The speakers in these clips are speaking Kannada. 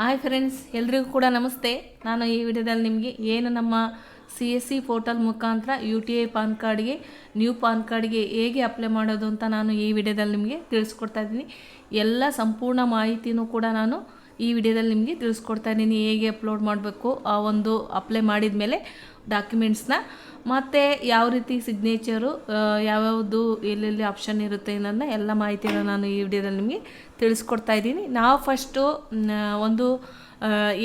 ಹಾಯ್ ಫ್ರೆಂಡ್ಸ್ ಎಲ್ರಿಗೂ ಕೂಡ ನಮಸ್ತೆ. ನಾನು ಈ ವಿಡಿಯೋದಲ್ಲಿ ನಿಮಗೆ ಏನು ನಮ್ಮ ಸಿ ಎಸ್ ಸಿ ಪೋರ್ಟಲ್ ಮುಖಾಂತರ ಯು ಟಿ ಐ ಪಾನ್ ಕಾರ್ಡ್ಗೆ ನ್ಯೂ ಪಾನ್ ಕಾರ್ಡ್ಗೆ ಹೇಗೆ ಅಪ್ಲೈ ಮಾಡೋದು ಅಂತ ನಾನು ಈ ವಿಡಿಯೋದಲ್ಲಿ ನಿಮಗೆ ತಿಳಿಸ್ಕೊಡ್ತಾ ಇದ್ದೀನಿ. ಎಲ್ಲ ಸಂಪೂರ್ಣ ಮಾಹಿತಿನೂ ಕೂಡ ನಾನು ಈ ವಿಡಿಯೋದಲ್ಲಿ ನಿಮಗೆ ತಿಳಿಸ್ಕೊಡ್ತಾ ಇದ್ದೀನಿ, ಹೇಗೆ ಅಪ್ಲೋಡ್ ಮಾಡಬೇಕು, ಆ ಒಂದು ಅಪ್ಲೈ ಮಾಡಿದ ಮೇಲೆ ಡಾಕ್ಯುಮೆಂಟ್ಸ್ನ ಮತ್ತು ಯಾವ ರೀತಿ ಸಿಗ್ನೇಚರು ಯಾವ್ಯಾವುದು ಎಲ್ಲೆಲ್ಲಿ ಆಪ್ಷನ್ ಇರುತ್ತೆ ಅನ್ನೋದನ್ನ ಎಲ್ಲ ಮಾಹಿತಿಯನ್ನು ನಾನು ಈ ವಿಡಿಯೋದಲ್ಲಿ ನಿಮಗೆ ತಿಳಿಸ್ಕೊಡ್ತಾ ಇದ್ದೀನಿ. ನಾವು ಫಸ್ಟು ಒಂದು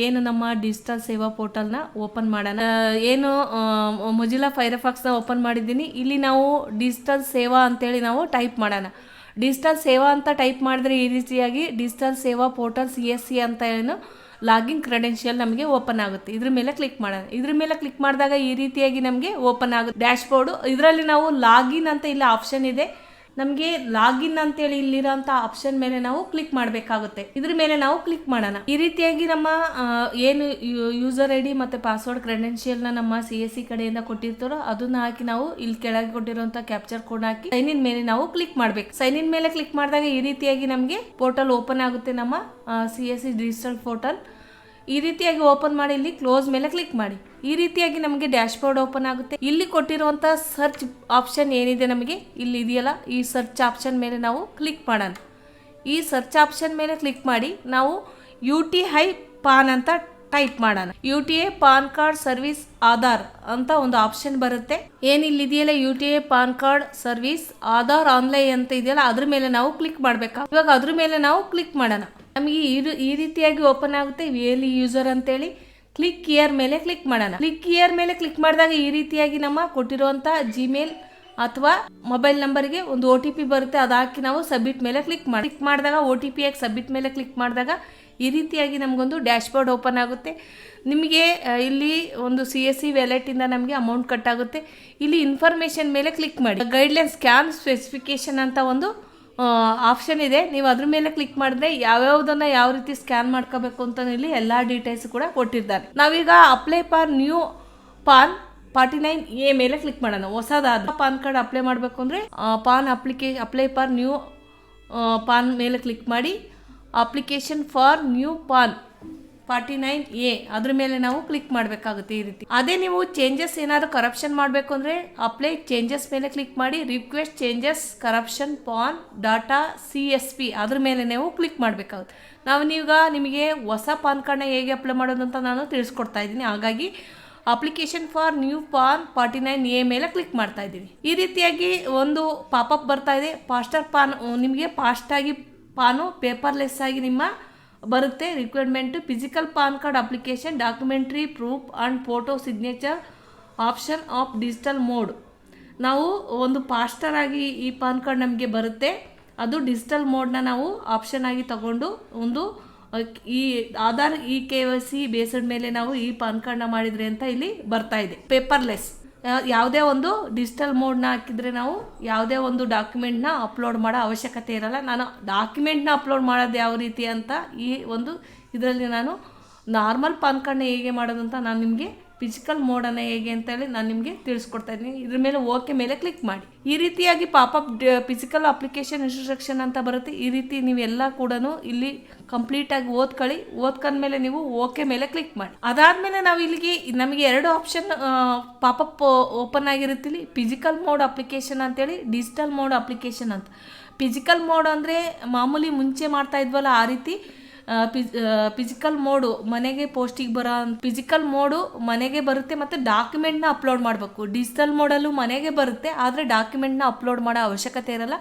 ಏನು ನಮ್ಮ ಡಿಜಿಟಲ್ ಸೇವಾ ಪೋರ್ಟಲ್ನ ಓಪನ್ ಮಾಡೋಣ. ಏನು ಮೊಜಿಲಾ ಫೈರಫಾಕ್ಸ್ನ ಓಪನ್ ಮಾಡಿದ್ದೀನಿ. ಇಲ್ಲಿ ನಾವು ಡಿಜಿಟಲ್ ಸೇವಾ ಅಂತೇಳಿ ನಾವು ಟೈಪ್ ಮಾಡೋಣ. ಡಿಜಿಟಲ್ ಸೇವಾ ಅಂತ ಟೈಪ್ ಮಾಡಿದ್ರೆ ಈ ರೀತಿಯಾಗಿ ಡಿಜಿಟಲ್ ಸೇವಾ ಪೋರ್ಟಲ್ ಸಿ ಎಸ್ ಸಿ ಅಂತ ಏನು ಲಾಗಿನ್ ಕ್ರೆಡೆನ್ಷಿಯಲ್ ನಮಗೆ ಓಪನ್ ಆಗುತ್ತೆ. ಇದ್ರ ಮೇಲೆ ಕ್ಲಿಕ್ ಮಾಡೋಣ ಇದ್ರ ಮೇಲೆ ಕ್ಲಿಕ್ ಮಾಡಿದಾಗ ಈ ರೀತಿಯಾಗಿ ನಮಗೆ ಓಪನ್ ಆಗುತ್ತೆ. ಡ್ಯಾಶ್ ಬೋರ್ಡು ಇದರಲ್ಲಿ ನಾವು ಲಾಗಿನ್ ಅಂತ ಇಲ್ಲಿ, ಆಪ್ಷನ್ ಇದೆ. ನಮಗೆ ಲಾಗಿನ್ ಅಂತೇಳಿ ಇಲ್ಲಿರೋಂಥ ಆಪ್ಷನ್ ಮೇಲೆ ನಾವು ಕ್ಲಿಕ್ ಮಾಡಬೇಕಾಗುತ್ತೆ. ಇದ್ರ ಮೇಲೆ ನಾವು ಕ್ಲಿಕ್ ಮಾಡೋಣ. ಈ ರೀತಿಯಾಗಿ ನಮ್ಮ ಏನು ಯೂಸರ್ ಐ ಡಿ ಮತ್ತು ಪಾಸ್ವರ್ಡ್ ಕ್ರೆಡೆನ್ಷಿಯಲ್ನ ನಮ್ಮ ಸಿ ಎಸ್ ಸಿ ಕಡೆಯಿಂದ ಕೊಟ್ಟಿರ್ತಾರೋ ಅದನ್ನ ಹಾಕಿ ನಾವು ಇಲ್ಲಿ ಕೆಳಗೆ ಕೊಟ್ಟಿರುವಂಥ ಕ್ಯಾಪ್ಚರ್ ಕೋಡ್ ಹಾಕಿ ಸೈನ್ ಇನ್ ಮೇಲೆ ನಾವು ಕ್ಲಿಕ್ ಮಾಡಬೇಕು. ಸೈನ್ ಇನ್ ಮೇಲೆ ಕ್ಲಿಕ್ ಮಾಡಿದಾಗ ಈ ರೀತಿಯಾಗಿ ನಮಗೆ ಪೋರ್ಟಲ್ ಓಪನ್ ಆಗುತ್ತೆ ನಮ್ಮ C S C digital portal ಈ ರೀತಿಯಾಗಿ ಓಪನ್ ಮಾಡಿ, ಇಲ್ಲಿ ಕ್ಲೋಸ್ ಮೇಲೆ ಕ್ಲಿಕ್ ಮಾಡಿ. ಈ ರೀತಿಯಾಗಿ ನಮಗೆ ಡ್ಯಾಶ್ ಬೋರ್ಡ್ ಓಪನ್ ಆಗುತ್ತೆ. ಇಲ್ಲಿ ಕೊಟ್ಟಿರುವಂಥ ಸರ್ಚ್ ಆಪ್ಷನ್ ಏನಿದೆ ನಮಗೆ? ಇಲ್ಲಿ ಇದೆಯಲ್ಲ, ಈ ಸರ್ಚ್ ಆಪ್ಷನ್ ಮೇಲೆ ನಾವು ಕ್ಲಿಕ್ ಮಾಡೋಣ. ಈ ಸರ್ಚ್ ಆಪ್ಷನ್ ಮೇಲೆ ಕ್ಲಿಕ್ ಮಾಡಿ, ನಾವು ಯು ಟಿ ಹೈ ಪಾನ್ ಅಂತ ಟೈಪ್ ಮಾಡೋಣ. U T A PAN card service Aadhaar ಅಂತ ಒಂದು ಆಪ್ಷನ್ ಬರುತ್ತೆ. ಏನಿಲ್ಲಿದೆಯಲ್ಲ U T A PAN card service Aadhaar online ಅಂತ ಇದೆಯಲ್ಲ, ಅದ್ರ ಮೇಲೆ ನಾವು ಕ್ಲಿಕ್ ಮಾಡಬೇಕು? ಇವಾಗ ಅದ್ರ ಮೇಲೆ ನಾವು ಕ್ಲಿಕ್ ಮಾಡೋಣ. ನಮಗೆ ಈ ರೀ- ಈ ರೀತಿಯಾಗಿ ಓಪನ್ ಆಗುತ್ತೆ. ವಿಯಲಿ ಯೂಸರ್ ಅಂತೇಳಿ ಕ್ಲಿಕ್ ಇಯರ್ ಮೇಲೆ ಕ್ಲಿಕ್ ಮಾಡೋಣ. ಕ್ಲಿಕ್ ಇಯರ್ ಮೇಲೆ ಕ್ಲಿಕ್ ಮಾಡಿದಾಗ ಈ ರೀತಿಯಾಗಿ ನಮ್ಮ ಕೊಟ್ಟಿರುವಂಥ ಜಿಮೇಲ್ ಅಥವಾ ಮೊಬೈಲ್ ನಂಬರ್ಗೆ ಒಂದು ಒ ಟಿ ಪಿ ಬರುತ್ತೆ. ಅದು ಹಾಕಿ ನಾವು ಸಬ್ಮಿಟ್ ಮೇಲೆ ಕ್ಲಿಕ್ ಮಾಡಿ ಕ್ಲಿಕ್ ಮಾಡಿದಾಗ ಒ ಟಿ ಪಿ ಸಬ್ಮಿಟ್ ಮೇಲೆ ಕ್ಲಿಕ್ ಮಾಡಿದಾಗ ಈ ರೀತಿಯಾಗಿ ನಮಗೊಂದು ಡ್ಯಾಶ್ ಬೋರ್ಡ್ ಓಪನ್ ಆಗುತ್ತೆ. ನಿಮಗೆ ಇಲ್ಲಿ ಒಂದು ಸಿ ಎಸ್ ಸಿ ವ್ಯಾಲೆಟಿಂದ ನಮಗೆ ಅಮೌಂಟ್ ಕಟ್ ಆಗುತ್ತೆ. ಇಲ್ಲಿ ಇನ್ಫಾರ್ಮೇಷನ್ ಮೇಲೆ ಕ್ಲಿಕ್ ಮಾಡಿ. ಗೈಡ್ಲೈನ್ ಸ್ಕ್ಯಾನ್ ಸ್ಪೆಸಿಫಿಕೇಶನ್ ಅಂತ ಒಂದು ಆಪ್ಷನ್ ಇದೆ. ನೀವು ಅದ್ರ ಮೇಲೆ ಕ್ಲಿಕ್ ಮಾಡಿದ್ರೆ ಯಾವ್ಯಾವ್ದನ್ನ ಯಾವ ರೀತಿ ಸ್ಕ್ಯಾನ್ ಮಾಡ್ಕೋಬೇಕು ಅಂತ ಇಲ್ಲಿ ಎಲ್ಲ ಡೀಟೇಲ್ಸ್ ಕೂಡ ಕೊಟ್ಟಿದ್ದಾರೆ ನಾವೀಗ apply for new PAN forty nine A ಮೇಲೆ ಕ್ಲಿಕ್ ಮಾಡೋಣ. ಹೊಸದಾದ ಪಾನ್ ಕಾರ್ಡ್ ಅಪ್ಲೈ ಮಾಡಬೇಕು ಅಂದರೆ ಪಾನ್ ಅಪ್ಲಿಕೇ ಅಪ್ಲೈ ಫಾರ್ ನ್ಯೂ ಪಾನ್ ಮೇಲೆ ಕ್ಲಿಕ್ ಮಾಡಿ application for new PAN forty nine A, ಅದ್ರ ಮೇಲೆ ನಾವು ಕ್ಲಿಕ್ ಮಾಡಬೇಕಾಗುತ್ತೆ ಈ ರೀತಿ. ಅದೇ ನೀವು ಚೇಂಜಸ್ ಏನಾದರೂ ಕರಪ್ಷನ್ ಮಾಡಬೇಕು ಅಂದರೆ ಅಪ್ಲೈ ಚೇಂಜಸ್ ಮೇಲೆ ಕ್ಲಿಕ್ ಮಾಡಿ request changes correction PAN data C S P ಅದ್ರ ಮೇಲೆ ನೀವು ಕ್ಲಿಕ್ ಮಾಡಬೇಕಾಗುತ್ತೆ. ನಾವು ನೀವೀಗ ನಿಮಗೆ ಹೊಸ ಪಾನ್ ಕಾರ್ಡ್ನ ಹೇಗೆ ಅಪ್ಲೈ ಮಾಡೋದು ಅಂತ ನಾನು ತಿಳಿಸ್ಕೊಡ್ತಾ ಇದ್ದೀನಿ. ಹಾಗಾಗಿ application for new PAN forty nine A ಮೇಲೆ ಕ್ಲಿಕ್ ಮಾಡ್ತಾ ಇದ್ದೀವಿ. ಈ ರೀತಿಯಾಗಿ ಒಂದು ಪಾಪಪ್ ಬರ್ತಾ ಇದೆ. ಫಾಸ್ಟರ್ ಪಾನ್ ನಿಮಗೆ ಫಾಸ್ಟಾಗಿ ಪಾನು ಪೇಪರ್ಲೆಸ್ ಆಗಿ ನಿಮ್ಮ ಬರುತ್ತೆ. Requirement physical PAN card application documentary proof and photo signature option of digital mode ನಾವು ಒಂದು ಪಾಸ್ಟರ್ ಆಗಿ ಈ ಪಾನ್ ಕಾರ್ಡ್ ನಮಗೆ ಬರುತ್ತೆ. ಅದು ಡಿಜಿಟಲ್ ಮೋಡ್ನ ನಾವು ಆಪ್ಷನ್ ಆಗಿ ತಗೊಂಡು ಒಂದು, ಈ Aadhaar e K Y C based ಮೇಲೆ ನಾವು ಈ ಪಾನ್ ಕಾರ್ಡ್ನ ಮಾಡಿದರೆ ಅಂತ ಇಲ್ಲಿ ಬರ್ತಾ ಇದೆ. ಪೇಪರ್ಲೆಸ್ ಯಾವುದೇ ಒಂದು ಡಿಜಿಟಲ್ ಮೋಡ್ನ ಹಾಕಿದರೆ ನಾವು ಯಾವುದೇ ಒಂದು ಡಾಕ್ಯುಮೆಂಟ್ನ ಅಪ್ಲೋಡ್ ಮಾಡೋ ಅವಶ್ಯಕತೆ ಇರಲ್ಲ. ನಾನು ಡಾಕ್ಯುಮೆಂಟ್ನ ಅಪ್ಲೋಡ್ ಮಾಡೋದು ಯಾವ ರೀತಿ ಅಂತ ಈ ಒಂದು ಇದರಲ್ಲಿ ನಾನು ನಾರ್ಮಲ್ ಪಾನ್ ಕಾರ್ಡ್ನ ಹೇಗೆ ಮಾಡೋದು ಅಂತ ನಾನು ನಿಮಗೆ ಫಿಸಿಕಲ್ ಮೋಡನ್ನು ಹೇಗೆ ಅಂತೇಳಿ ನಾನು ನಿಮಗೆ ತಿಳಿಸ್ಕೊಡ್ತಾ ಇದ್ದೀನಿ. ಇದ್ರ ಮೇಲೆ ಓಕೆ ಮೇಲೆ ಕ್ಲಿಕ್ ಮಾಡಿ. ಈ ರೀತಿಯಾಗಿ ಪಾಪಪ್ ಫಿಸಿಕಲ್ ಅಪ್ಲಿಕೇಶನ್ ಇನ್ಸ್ಟ್ರಕ್ಷನ್ ಅಂತ ಬರುತ್ತೆ. ಈ ರೀತಿ ನೀವೆಲ್ಲ ಕೂಡ ಇಲ್ಲಿ ಕಂಪ್ಲೀಟಾಗಿ ಓದ್ಕೊಳ್ಳಿ. ಓದ್ಕೊಂಡ್ಮೇಲೆ ನೀವು ಓಕೆ ಮೇಲೆ ಕ್ಲಿಕ್ ಮಾಡಿ. ಅದಾದಮೇಲೆ ನಾವು ಇಲ್ಲಿಗೆ, ನಮಗೆ ಎರಡು ಆಪ್ಷನ್ ಪಾಪಪ್ ಓಪನ್ ಆಗಿರುತ್ತೆ ಇಲ್ಲಿ ಫಿಸಿಕಲ್ ಮೋಡ್ ಅಪ್ಲಿಕೇಶನ್ ಅಂತೇಳಿ ಡಿಜಿಟಲ್ ಮೋಡ್ ಅಪ್ಲಿಕೇಶನ್ ಅಂತ. ಫಿಸಿಕಲ್ ಮೋಡ್ ಅಂದರೆ ಮಾಮೂಲಿ ಮುಂಚೆ ಮಾಡ್ತಾ ಇದ್ವಲ್ಲ ಆ ರೀತಿ. ಫಿಸಿಕಲ್ ಮೋಡು ಮನೆಗೆ ಪೋಸ್ಟಿಗೆ ಬರೋ ಫಿಸಿಕಲ್ ಮೋಡು ಮನೆಗೆ ಬರುತ್ತೆ ಮತ್ತು ಡಾಕ್ಯುಮೆಂಟ್ನ ಅಪ್ಲೋಡ್ ಮಾಡಬೇಕು. ಡಿಜಿಟಲ್ ಮೋಡಲ್ಲೂ ಮನೆಗೆ ಬರುತ್ತೆ, ಆದರೆ ಡಾಕ್ಯುಮೆಂಟ್ನ ಅಪ್ಲೋಡ್ ಮಾಡೋ ಅವಶ್ಯಕತೆ ಇರಲ್ಲ.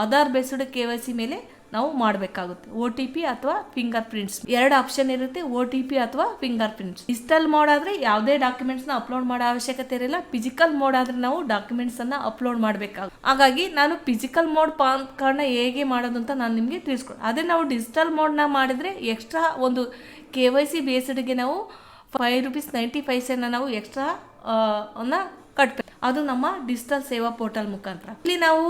Aadhaar based K Y C ಮೇಲೆ ನಾವು ಮಾಡಬೇಕಾಗುತ್ತೆ. ಒ ಟಿ ಪಿ ಅಥವಾ ಫಿಂಗರ್ ಪ್ರಿಂಟ್ಸ್ ಎರಡು ಆಪ್ಷನ್ ಇರುತ್ತೆ ಒ ಟಿ ಪಿ ಅಥವಾ ಫಿಂಗರ್ ಪ್ರಿಂಟ್ಸ್ ಡಿಜಿಟಲ್ ಮೋಡ್ ಆದರೆ ಯಾವುದೇ ಡಾಕ್ಯುಮೆಂಟ್ಸ್ನ ಅಪ್ಲೋಡ್ ಮಾಡೋ ಅವಶ್ಯಕತೆ ಇರಲ್ಲ. ಫಿಸಿಕಲ್ ಮೋಡ್ ಆದರೆ ನಾವು ಡಾಕ್ಯುಮೆಂಟ್ಸನ್ನು ಅಪ್ಲೋಡ್ ಮಾಡಬೇಕಾಗುತ್ತೆ. ಹಾಗಾಗಿ ನಾನು ಫಿಸಿಕಲ್ ಮೋಡ್ ಪಾನ್ ಕಾರ್ಡ್ನ ಹೇಗೆ ಮಾಡೋದು ಅಂತ ನಾನು ನಿಮಗೆ ತಿಳಿಸ್ಕೊಡ್ತೀನಿ ಅದೇ ನಾವು ಡಿಜಿಟಲ್ ಮೋಡ್ನ ಮಾಡಿದರೆ ಎಕ್ಸ್ಟ್ರಾ ಒಂದು ಕೆ ವೈ ಸಿ ಬೇಸ್ಡ್ಗೆ ನಾವು ಫೈವ್ ರುಪೀಸ್ ನೈಂಟಿ ಪೈಸೆನ ನಾವು ಎಕ್ಸ್ಟ್ರಾ ಅನ್ನ ಕಟ್ಬೇಕು. ಅದು ನಮ್ಮ ಡಿಜಿಟಲ್ ಸೇವಾ ಪೋರ್ಟಲ್ ಮುಖಾಂತರ. ಇಲ್ಲಿ ನಾವು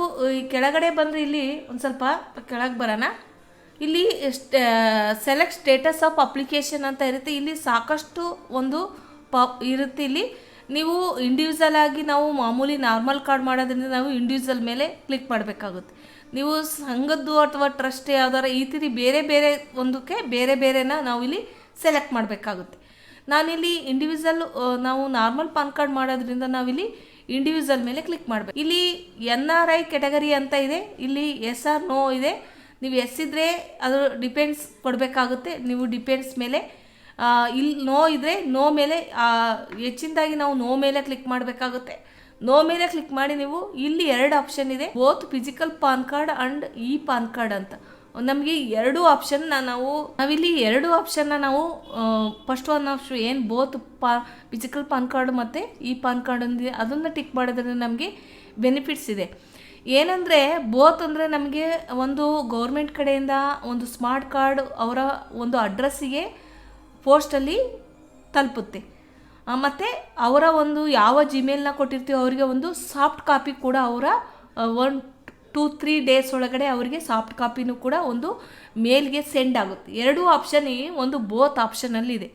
ಕೆಳಗಡೆ ಬಂದ್ರೆ ಇಲ್ಲಿ ಒಂದು ಸ್ವಲ್ಪ ಕೆಳಗೆ ಬರೋಣ. ಇಲ್ಲಿ ಸೆಲೆಕ್ಟ್ ಸ್ಟೇಟಸ್ ಆಫ್ ಅಪ್ಲಿಕೇಶನ್ ಅಂತ ಇರುತ್ತೆ. ಇಲ್ಲಿ ಸಾಕಷ್ಟು ಒಂದು ಪ, ಇರುತ್ತೆ ಇಲ್ಲಿ. ನೀವು ಇಂಡಿವಿಜುವಲ್ ಆಗಿ ನಾವು ಮಾಮೂಲಿ ನಾರ್ಮಲ್ ಕಾರ್ಡ್ ಮಾಡೋದ್ರಿಂದ ನಾವು ಇಂಡಿವಿಜುವಲ್ ಮೇಲೆ ಕ್ಲಿಕ್ ಮಾಡಬೇಕಾಗುತ್ತೆ. ನೀವು ಸಂಘದ್ದು ಅಥವಾ ಟ್ರಸ್ಟ್ ಯಾವ್ದಾರ ಈ ರೀತಿ ಬೇರೆ ಬೇರೆ ಒಂದಕ್ಕೆ ಬೇರೆ ಬೇರೆನ ನಾವು ಇಲ್ಲಿ ಸೆಲೆಕ್ಟ್ ಮಾಡಬೇಕಾಗುತ್ತೆ. ನಾನಿಲ್ಲಿ ಇಂಡಿವಿಜುವಲ್ ನಾವು ನಾರ್ಮಲ್ ಪಾನ್ ಕಾರ್ಡ್ ಮಾಡೋದ್ರಿಂದ ನಾವಿಲ್ಲಿ ಇಂಡಿವಿಜುವಲ್ ಮೇಲೆ ಕ್ಲಿಕ್ ಮಾಡಬೇಕು. ಇಲ್ಲಿ ಎನ್ ಆರ್ ಐ ಕೆಟಗರಿ ಅಂತ ಇದೆ. ಇಲ್ಲಿ ಎಸ್ ಆರ್ ನೋ ಇದೆ. ನೀವು ಎಸ್ ಇದ್ದರೆ ಅದು ಡಿಪೆಂಡ್ಸ್ ಕೊಡಬೇಕಾಗುತ್ತೆ. ನೀವು ಡಿಪೆಂಡ್ಸ್ ಮೇಲೆ ಇಲ್ಲಿ ನೋ ಇದ್ದರೆ ನೋ ಮೇಲೆ ಹೆಚ್ಚಿನದಾಗಿ ನಾವು ನೋ ಮೇಲೆ ಕ್ಲಿಕ್ ಮಾಡಬೇಕಾಗುತ್ತೆ. ನೋ ಮೇಲೆ ಕ್ಲಿಕ್ ಮಾಡಿ ನೀವು ಇಲ್ಲಿ ಎರಡು ಆಪ್ಷನ್ ಇದೆ. Both physical PAN card and e PAN card ಅಂತ. ನಮಗೆ ಎರಡು ಆಪ್ಷನ್ನ ನಾವು ನಾವಿಲ್ಲಿ ಎರಡು ಆಪ್ಷನ್ನ ನಾವು ಫಸ್ಟ್ ಒನ್ ಆಪ್ಷನ್ ಏನು ಬೋತ್ ಪಾ ಫಿಸಿಕಲ್ ಪಾನ್ ಕಾರ್ಡ್ ಮತ್ತು ಈ ಪಾನ್ ಕಾರ್ಡ್ ಅದನ್ನು ಟಿಕ್ ಮಾಡಿದ್ರೆ ನಮಗೆ ಬೆನಿಫಿಟ್ಸ್ ಇದೆ. ಏನಂದರೆ ಬೋತ್ ಅಂದರೆ ನಮಗೆ ಒಂದು ಗೌರ್ಮೆಂಟ್ ಕಡೆಯಿಂದ ಒಂದು ಸ್ಮಾರ್ಟ್ ಕಾರ್ಡ್ ಅವರ ಒಂದು ಅಡ್ರೆಸ್ಸಿಗೆ ಪೋಸ್ಟಲ್ಲಿ ತಲುಪುತ್ತೆ. ಮತ್ತು ಅವರ ಒಂದು ಯಾವ ಜಿಮೇಲ್ನ ಕೊಟ್ಟಿರ್ತೀವೋ ಅವರಿಗೆ ಒಂದು ಸಾಫ್ಟ್ ಕಾಪಿ ಕೂಡ ಅವರ ಒನ್ ಟೂ ತ್ರೀ ಡೇಸ್ ಒಳಗಡೆ ಅವರಿಗೆ ಸಾಫ್ಟ್ ಕಾಪಿನೂ ಕೂಡ ಒಂದು ಮೇಲ್ಗೆ ಸೆಂಡ್ ಆಗುತ್ತೆ. ಎರಡೂ ಆಪ್ಷನ್ ಒಂದು ಬೋತ್ ಆಪ್ಷನಲ್ಲಿದೆ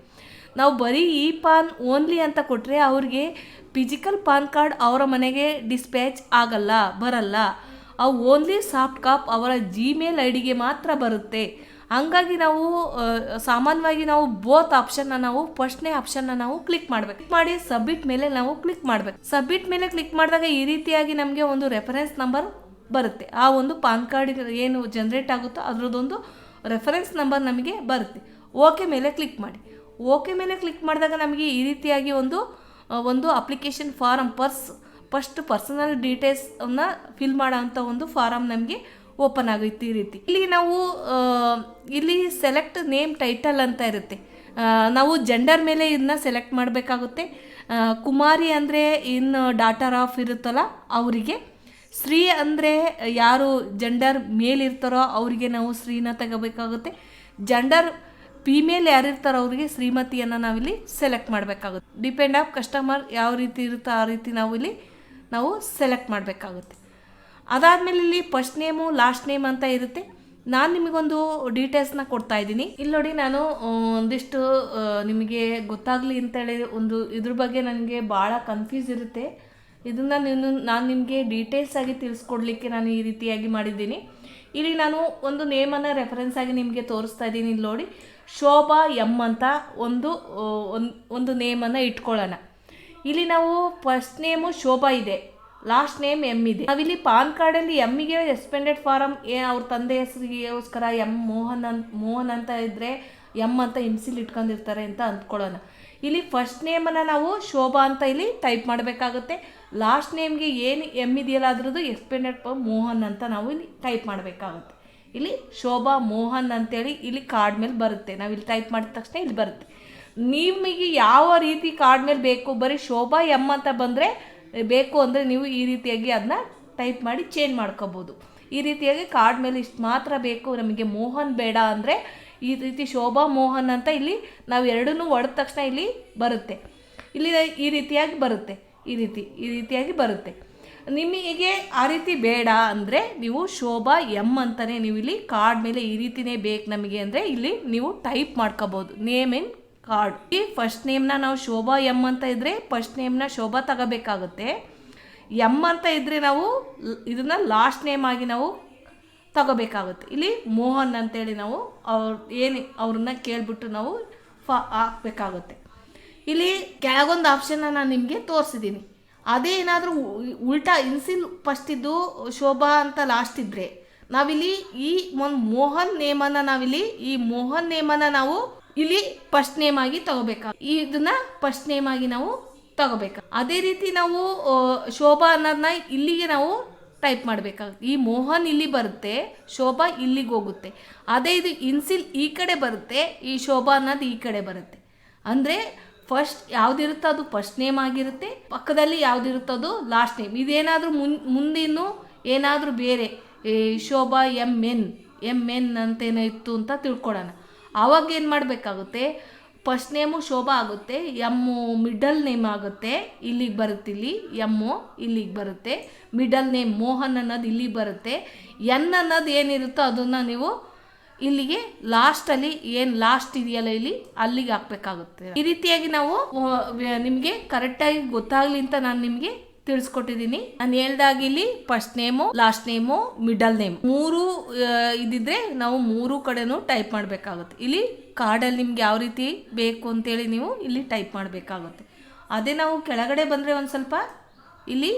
ನಾವು ಬರೀ ಇ ಪಾನ್ ಓನ್ಲಿ ಅಂತ ಕೊಟ್ಟರೆ ಅವ್ರಿಗೆ ಫಿಸಿಕಲ್ ಪಾನ್ ಕಾರ್ಡ್ ಅವರ ಮನೆಗೆ ಡಿಸ್ಪ್ಯಾಚ್ ಆಗಲ್ಲ, ಬರಲ್ಲ. ಆ ಓನ್ಲಿ ಸಾಫ್ಟ್ ಕಾಪ್ ಅವರ ಜಿಮೇಲ್ ಐ ಡಿಗೆ ಮಾತ್ರ ಬರುತ್ತೆ. ಹಂಗಾಗಿ ನಾವು ಸಾಮಾನ್ಯವಾಗಿ ನಾವು ಬೋತ್ ಆಪ್ಷನ್ನ ನಾವು ಫಸ್ಟ್ನೇ ಆಪ್ಷನ್ನ ನಾವು ಕ್ಲಿಕ್ ಮಾಡಬೇಕು. ಮಾಡಿ ಸಬ್ಮಿಟ್ ಮೇಲೆ ನಾವು ಕ್ಲಿಕ್ ಮಾಡಬೇಕು. ಸಬ್ಮಿಟ್ ಮೇಲೆ ಕ್ಲಿಕ್ ಮಾಡಿದಾಗ ಈ ರೀತಿಯಾಗಿ ನಮಗೆ ಒಂದು ರೆಫರೆನ್ಸ್ ನಂಬರ್ ಬರುತ್ತೆ. ಆ ಒಂದು ಪಾನ್ ಕಾರ್ಡ್ ಏನು ಜನ್ರೇಟ್ ಆಗುತ್ತೋ ಅದರದ್ದೊಂದು ರೆಫರೆನ್ಸ್ ನಂಬರ್ ನಮಗೆ ಬರುತ್ತೆ. ಓಕೆ ಮೇಲೆ ಕ್ಲಿಕ್ ಮಾಡಿ. ಓಕೆ ಮೇಲೆ ಕ್ಲಿಕ್ ಮಾಡಿದಾಗ ನಮಗೆ ಈ ರೀತಿಯಾಗಿ ಒಂದು ಒಂದು ಅಪ್ಲಿಕೇಶನ್ ಫಾರಮ್ ಪರ್ಸ್ ಫಸ್ಟ್ ಪರ್ಸನಲ್ ಡೀಟೇಲ್ಸನ್ನು ಫಿಲ್ ಮಾಡೋವಂಥ ಒಂದು ಫಾರಮ್ ನಮಗೆ ಓಪನ್ ಆಗುತ್ತೆ ಈ ರೀತಿ. ಇಲ್ಲಿ ನಾವು ಇಲ್ಲಿ ಸೆಲೆಕ್ಟ್ ನೇಮ್ ಟೈಟಲ್ ಅಂತ ಇರುತ್ತೆ. ನಾವು ಜೆಂಡರ್ ಮೇಲೆ ಇದನ್ನ ಸೆಲೆಕ್ಟ್ ಮಾಡಬೇಕಾಗುತ್ತೆ. ಕುಮಾರಿ ಅಂದರೆ ಇನ್ನು ಡಾಟರ್ ಆಫ್ ಇರುತ್ತಲ್ಲ, ಅವರಿಗೆ ಸ್ತ್ರೀ ಅಂದರೆ ಯಾರು ಜೆಂಡರ್ ಮೇಲಿರ್ತಾರೋ ಅವರಿಗೆ ನಾವು ಸ್ತ್ರೀನ ತಗೋಬೇಕಾಗುತ್ತೆ. ಜೆಂಡರ್ ಫಿಮೇಲ್ ಯಾರಿರ್ತಾರೋ ಅವರಿಗೆ ಶ್ರೀಮತಿಯನ್ನು ನಾವಿಲ್ಲಿ ಸೆಲೆಕ್ಟ್ ಮಾಡಬೇಕಾಗುತ್ತೆ. ಡಿಪೆಂಡ್ ಆಫ್ ಕಸ್ಟಮರ್ ಯಾವ ರೀತಿ ಇರುತ್ತೋ ಆ ರೀತಿ ನಾವು ಇಲ್ಲಿ ನಾವು ಸೆಲೆಕ್ಟ್ ಮಾಡಬೇಕಾಗುತ್ತೆ. ಅದಾದಮೇಲೆ ಇಲ್ಲಿ ಫಸ್ಟ್ ನೇಮು ಲಾಸ್ಟ್ ನೇಮ್ ಅಂತ ಇರುತ್ತೆ. ನಾನು ನಿಮಗೊಂದು ಡೀಟೇಲ್ಸ್ನ ಕೊಡ್ತಾ ಇದ್ದೀನಿ. ಇಲ್ಲಿ ನೋಡಿ ನಾನು ಒಂದಿಷ್ಟು ನಿಮಗೆ ಗೊತ್ತಾಗಲಿ ಅಂತೇಳಿ ಒಂದು ಇದ್ರ ಬಗ್ಗೆ ನನಗೆ ಭಾಳ ಕನ್ಫ್ಯೂಸ್ ಇರುತ್ತೆ. ಇದನ್ನು ನೀನು, ನಾನು ನಿಮಗೆ ಡೀಟೇಲ್ಸ್ ಆಗಿ ತಿಳಿಸ್ಕೊಡ್ಲಿಕ್ಕೆ ನಾನು ಈ ರೀತಿಯಾಗಿ ಮಾಡಿದ್ದೀನಿ. ಇಲ್ಲಿ ನಾನು ಒಂದು ನೇಮನ್ನು ರೆಫರೆನ್ಸ್ ಆಗಿ ನಿಮಗೆ ತೋರಿಸ್ತಾ ಇದ್ದೀನಿ. ಇಲ್ಲಿ ನೋಡಿ, ಶೋಭಾ ಎಂ ಅಂತ ಒಂದು ಒಂದ್- ನೇಮನ್ನು ಇಟ್ಕೊಳ್ಳೋಣ. ಇಲ್ಲಿ ನಾವು ಫಸ್ಟ್ ನೇಮು ಶೋಭಾ ಇದೆ ಲಾಸ್ಟ್ ನೇಮ್ ಎಂ ಇದೆ. ನಾವಿಲ್ಲಿ ಪಾನ್ ಕಾರ್ಡಲ್ಲಿ ಎಮ್ಮಿಗೆ ಎಕ್ಸ್ಪೆಂಡೆಡ್ ಫಾರಮ್ ಏ, ಅವ್ರ ತಂದೆ ಹೆಸರಿಗೋಸ್ಕರ ಎಂ ಮೋಹನ್ ಅಂತ ಮೋಹನ್ ಅಂತ ಇದ್ದರೆ ಎಂ ಅಂತ ಇನ್ಸಿಲ್ ಇಟ್ಕೊಂಡಿರ್ತಾರೆ ಅಂತ ಅಂದ್ಕೊಳ್ಳೋಣ. ಇಲ್ಲಿ ಫಸ್ಟ್ ನೇಮನ್ನು ನಾವು ಶೋಭಾ ಅಂತ ಇಲ್ಲಿ ಟೈಪ್ ಮಾಡಬೇಕಾಗುತ್ತೆ. ಲಾಸ್ಟ್ ನೇಮ್ಗೆ ಏನು ಎಂ ಇದೆಯಲ್ಲ ಅದ್ರದ್ದು ಎಕ್ಸ್ಪೆಂಡೆಡ್ ಪರ್ ಮೋಹನ್ ಅಂತ ನಾವು ಇಲ್ಲಿ ಟೈಪ್ ಮಾಡಬೇಕಾಗುತ್ತೆ. ಇಲ್ಲಿ ಶೋಭಾ ಮೋಹನ್ ಅಂತೇಳಿ ಇಲ್ಲಿ ಕಾರ್ಡ್ ಮೇಲೆ ಬರುತ್ತೆ. ನಾವು ಇಲ್ಲಿ ಟೈಪ್ ಮಾಡಿದ ತಕ್ಷಣ ಇಲ್ಲಿ ಬರುತ್ತೆ. ನಿಮಗೆ ಯಾವ ರೀತಿ ಕಾರ್ಡ್ ಮೇಲೆ ಬೇಕು? ಬರೀ ಶೋಭಾ ಎಂ ಅಂತ ಬಂದರೆ ಬೇಕು ಅಂದರೆ ನೀವು ಈ ರೀತಿಯಾಗಿ ಅದನ್ನ ಟೈಪ್ ಮಾಡಿ ಚೇಂಜ್ ಮಾಡ್ಕೋಬೋದು. ಈ ರೀತಿಯಾಗಿ ಕಾರ್ಡ್ ಮೇಲೆ ಇಷ್ಟು ಮಾತ್ರ ಬೇಕು ನಮಗೆ ಮೋಹನ್ ಬೇಡ ಅಂದರೆ ಈ ರೀತಿ ಶೋಭಾ ಮೋಹನ್ ಅಂತ ಇಲ್ಲಿ ನಾವು ಎರಡನ್ನೂ ಒಡೆದ ತಕ್ಷಣ ಇಲ್ಲಿ ಬರುತ್ತೆ. ಇಲ್ಲಿ ಈ ರೀತಿಯಾಗಿ ಬರುತ್ತೆ. ಈ ರೀತಿ, ಈ ರೀತಿಯಾಗಿ ಬರುತ್ತೆ. ನಿಮಗೆ ಆ ರೀತಿ ಬೇಡ ಅಂದರೆ ನೀವು ಶೋಭಾ ಎಂ ಅಂತಲೇ ನೀವು ಇಲ್ಲಿ ಕಾರ್ಡ್ ಮೇಲೆ ಈ ರೀತಿನೇ ಬೇಕು ನಮಗೆ ಅಂದರೆ ಇಲ್ಲಿ ನೀವು ಟೈಪ್ ಮಾಡ್ಕೋಬೋದು ನೇಮ್ ಇನ್ ಕಾರ್ಡ್ ಈ ಫಸ್ಟ್ ನೇಮ್ನ ನಾವು ಶೋಭಾ ಎಂ ಅಂತ ಇದ್ದರೆ ಫಸ್ಟ್ ನೇಮ್ನ ಶೋಭಾ ತಗೋಬೇಕಾಗುತ್ತೆ. ಎಂ ಅಂತ ಇದ್ದರೆ ನಾವು ಇದನ್ನು ಲಾಸ್ಟ್ ನೇಮ್ ಆಗಿ ನಾವು ತಗೋಬೇಕಾಗುತ್ತೆ. ಇಲ್ಲಿ ಮೋಹನ್ ಅಂತೇಳಿ ನಾವು ಅವ್ರು ಏನು ಅವ್ರನ್ನ ಕೇಳಿಬಿಟ್ಟು ನಾವು ಫ ಹಾಕ್ಬೇಕಾಗುತ್ತೆ. ಇಲ್ಲಿ ಕೆಳಗೊಂದು ಆಪ್ಷನ್ನ ನಾನು ನಿಮಗೆ ತೋರಿಸಿದ್ದೀನಿ ಅದೇ ಏನಾದರೂ ಉಲ್ಟಾ ಇನ್ಸಿಲ್ ಫಸ್ಟ್ ಇದ್ದು ಶೋಭಾ ಅಂತ ಲಾಸ್ಟ್ ಇದ್ದರೆ ನಾವಿಲ್ಲಿ ಈ ಒಂದು ಮೋಹನ್ ನೇಮನ್ನು ನಾವಿಲ್ಲಿ, ಈ ಮೋಹನ್ ನೇಮನ್ನು ನಾವು ಇಲ್ಲಿ ಫಸ್ಟ್ ನೇಮ್ ಆಗಿ ತಗೋಬೇಕಾಗ ಇದನ್ನ ಫಸ್ಟ್ ನೇಮ್ ಆಗಿ ನಾವು ತಗೋಬೇಕು? ಅದೇ ರೀತಿ ನಾವು ಶೋಭಾ ಅನ್ನೋದನ್ನ ಇಲ್ಲಿಗೆ ನಾವು ಟೈಪ್ ಮಾಡಬೇಕಾಗುತ್ತೆ ಈ ಮೋಹನ್ ಇಲ್ಲಿ ಬರುತ್ತೆ, ಶೋಭಾ ಇಲ್ಲಿಗೆ ಹೋಗುತ್ತೆ. ಅದೇ ಇದು ಇನ್ಸಿಲ್ ಈ ಕಡೆ ಬರುತ್ತೆ, ಈ ಶೋಭಾ ಅನ್ನೋದು ಈ ಕಡೆ ಬರುತ್ತೆ. ಅಂದರೆ ಫಸ್ಟ್ ಯಾವುದಿರುತ್ತೋ ಅದು ಫಸ್ಟ್ ನೇಮ್ ಆಗಿರುತ್ತೆ, ಪಕ್ಕದಲ್ಲಿ ಯಾವುದಿರುತ್ತೋ ಅದು ಲಾಸ್ಟ್ ನೇಮ್ ಇದೇನಾದರೂ ಮುನ್, ಮುಂದಿನ್ನು ಏನಾದರೂ ಬೇರೆ Shobha M N M N ಅಂತೇನೋ ಇತ್ತು ಅಂತ ತಿಳ್ಕೊಳ್ಳೋಣ ಆವಾಗ ಏನು ಮಾಡಬೇಕಾಗುತ್ತೆ ಫಸ್ಟ್ ನೇಮು ಶೋಭಾ ಆಗುತ್ತೆ, ಎಮ್ಮು ಮಿಡಲ್ ನೇಮ್ ಆಗುತ್ತೆ, ಇಲ್ಲಿಗೆ ಬರುತ್ತೆ ಇಲ್ಲಿ, ಎಮ್ಮು ಇಲ್ಲಿಗೆ ಬರುತ್ತೆ ಮಿಡಲ್ ನೇಮ್ ಮೋಹನ್ ಅನ್ನೋದು ಇಲ್ಲಿಗೆ ಬರುತ್ತೆ. ಎನ್ ಅನ್ನೋದು ಏನಿರುತ್ತೋ ಅದನ್ನು ನೀವು ಇಲ್ಲಿಗೆ ಲಾಸ್ಟಲ್ಲಿ ಏನು ಲಾಸ್ಟ್ ಇದೆಯಲ್ಲ ಇಲ್ಲಿ, ಅಲ್ಲಿಗೆ ಹಾಕ್ಬೇಕಾಗುತ್ತೆ. ಈ ರೀತಿಯಾಗಿ ನಾವು ನಿಮಗೆ ಕರೆಕ್ಟಾಗಿ ಗೊತ್ತಾಗ್ಲಿ ಅಂತ ನಾನು ನಿಮಗೆ ತಿಳಿಸ್ಕೊಟ್ಟಿದ್ದೀನಿ ನಾನು ಹೇಳ್ದಾಗ ಇಲ್ಲಿ first name last name middle name ಮೂರು ಇದಿದ್ರೆ ನಾವು ಮೂರು ಕಡೆನೂ ಟೈಪ್ ಮಾಡಬೇಕಾಗುತ್ತೆ. ಇಲ್ಲಿ ಕಾರ್ಡಲ್ಲಿ ನಿಮ್ಗೆ ಯಾವ ರೀತಿ ಬೇಕು ಅಂತೇಳಿ ನೀವು ಇಲ್ಲಿ ಟೈಪ್ ಮಾಡಬೇಕಾಗುತ್ತೆ. ಅದೇ ನಾವು ಕೆಳಗಡೆ ಬಂದರೆ ಒಂದು ಸ್ವಲ್ಪ, ಇಲ್ಲಿ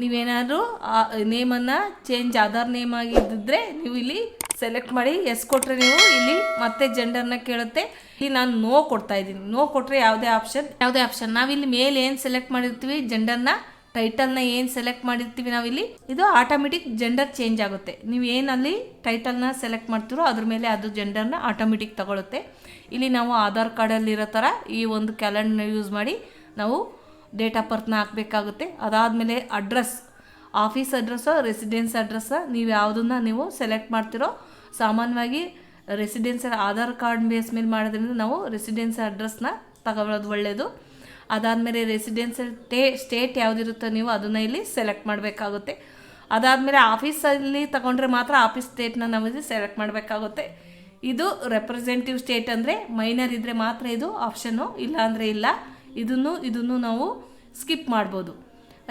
ನೀವೇನಾದರೂ ನೇಮನ್ನು ಚೇಂಜ್ ಆಧಾರ್ ನೇಮ್ ಆಗಿದ್ದಿದ್ರೆ ನೀವು ಇಲ್ಲಿ ಸೆಲೆಕ್ಟ್ ಮಾಡಿ ಎಸ್ ಕೊಟ್ಟರೆ ನೀವು ಇಲ್ಲಿ ಮತ್ತೆ ಜೆಂಡರ್ನ ಕೇಳುತ್ತೆ. ಇಲ್ಲಿ ನಾನು ನೋ ಕೊಡ್ತಾ ಇದ್ದೀನಿ. ನೋ ಕೊಟ್ಟರೆ ಯಾವುದೇ ಆಪ್ಷನ್ ಯಾವುದೇ ಆಪ್ಷನ್ ನಾವಿಲ್ಲಿ ಮೇಲೆ ಏನು ಸೆಲೆಕ್ಟ್ ಮಾಡಿರ್ತೀವಿ ಜೆಂಡರ್ನ ಟೈಟಲ್ನ ಏನು ಸೆಲೆಕ್ಟ್ ಮಾಡಿರ್ತೀವಿ ನಾವಿಲ್ಲಿ, ಇದು ಆಟೋಮೆಟಿಕ್ ಜೆಂಡರ್ ಚೇಂಜ್ ಆಗುತ್ತೆ. ನೀವು ಏನಲ್ಲಿ ಟೈಟಲ್ನ ಸೆಲೆಕ್ಟ್ ಮಾಡ್ತೀರೋ ಅದ್ರ ಮೇಲೆ ಅದು ಜೆಂಡರ್ನ ಆಟೋಮೆಟಿಕ್ ತಗೊಳುತ್ತೆ. ಇಲ್ಲಿ ನಾವು ಆಧಾರ್ ಕಾರ್ಡಲ್ಲಿರೋ ಥರ ಈ ಒಂದು ಕ್ಯಾಲೆಂಡರ್ನ ಯೂಸ್ ಮಾಡಿ ನಾವು ಡೇಟ್ ಆಫ್ ಬರ್ತ್ನ ಹಾಕಬೇಕಾಗುತ್ತೆ. ಅದಾದಮೇಲೆ ಅಡ್ರೆಸ್, ಆಫೀಸ್ ಅಡ್ರೆಸ್ಸೋ ರೆಸಿಡೆನ್ಸ್ ಅಡ್ರೆಸ್ಸ ನೀವು ಯಾವುದನ್ನ ನೀವು ಸೆಲೆಕ್ಟ್ ಮಾಡ್ತಿರೋ ಸಾಮಾನ್ಯವಾಗಿ ರೆಸಿಡೆನ್ಸಿಯಲ್ ಆಧಾರ್ ಕಾರ್ಡ್ ಬೇಸ್ ಮೇಲೆ ಮಾಡೋದ್ರಿಂದ ನಾವು ರೆಸಿಡೆನ್ಸ್ ಅಡ್ರೆಸ್ನ ತಗೊಳ್ಳೋದು ಒಳ್ಳೆಯದು ಅದಾದಮೇಲೆ ರೆಸಿಡೆನ್ಸಿಯಲ್ ಟೇ, ಸ್ಟೇಟ್ ಯಾವುದಿರುತ್ತೋ ನೀವು ಅದನ್ನು ಇಲ್ಲಿ ಸೆಲೆಕ್ಟ್ ಮಾಡಬೇಕಾಗುತ್ತೆ. ಅದಾದಮೇಲೆ ಆಫೀಸಲ್ಲಿ ತಗೊಂಡ್ರೆ ಮಾತ್ರ ಆಫೀಸ್ ಸ್ಟೇಟ್ನ ನಾವು ಇಲ್ಲಿ ಸೆಲೆಕ್ಟ್ ಮಾಡಬೇಕಾಗುತ್ತೆ. ಇದು ರೆಪ್ರೆಸೆಂಟಿವ್ ಸ್ಟೇಟ್ ಅಂದರೆ ಮೈನರ್ ಇದ್ದರೆ ಮಾತ್ರ ಇದು ಆಪ್ಷನ್ನು ಇಲ್ಲ ಅಂದರೆ ಇಲ್ಲ. ಇದನ್ನು ಇದನ್ನು ನಾವು ಸ್ಕಿಪ್ ಮಾಡ್ಬೋದು.